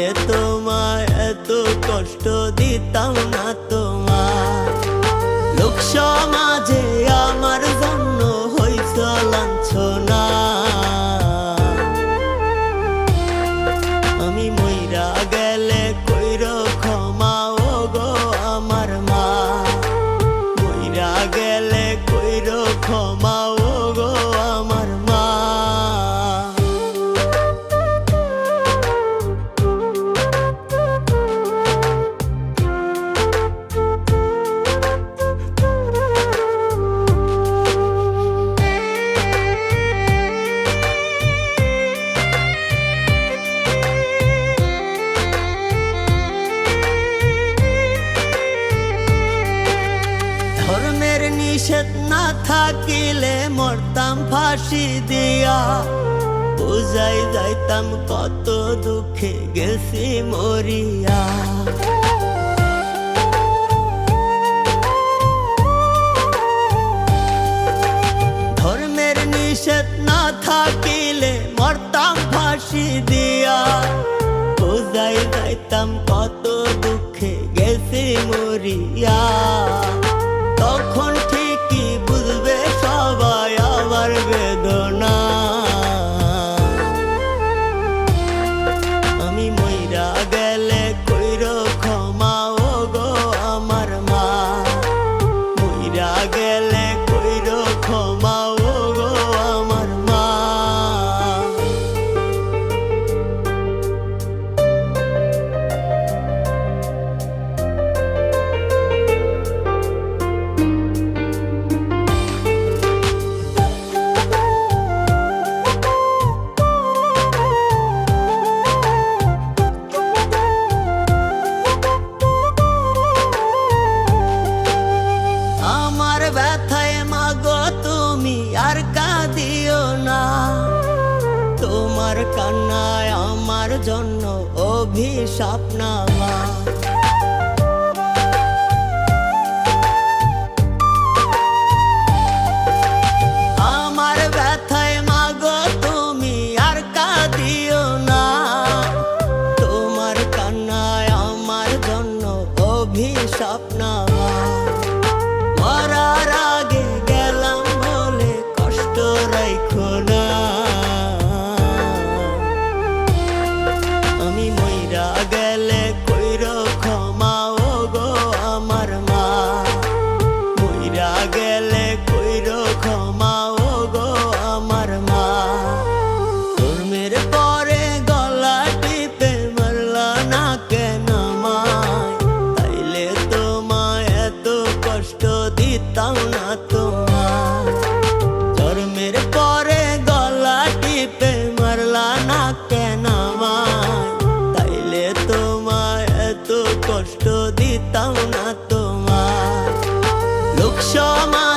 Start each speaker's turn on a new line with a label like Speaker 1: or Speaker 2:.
Speaker 1: আগে তোমায় এত কষ্ট দিতাম না তোমার লোক সমাজে আমার জন্য হইছ লাঞ্ছনা। আমি মইরা গেলে কইর ক্ষমা ও গো আমার মা। মইরা গেলে কইর ক্ষমা। নিষেধ না থাকিলে মরতাম ফাঁসি দিয়া। বুঝাই যাইতাম কত দুঃখে গেছি মরিয়া। ধর্মের নিষেধ না থাকিলে মরতাম ফাঁসি দিয়া। বুঝাই যাইতাম কত দুঃখে গেছি মরিয়া। তখন তোমার কান্নায় আমার জন্য অভিশাপ না মা আমার তুমি না। কান্নায় আমার জন্য অভিশাপ Show sama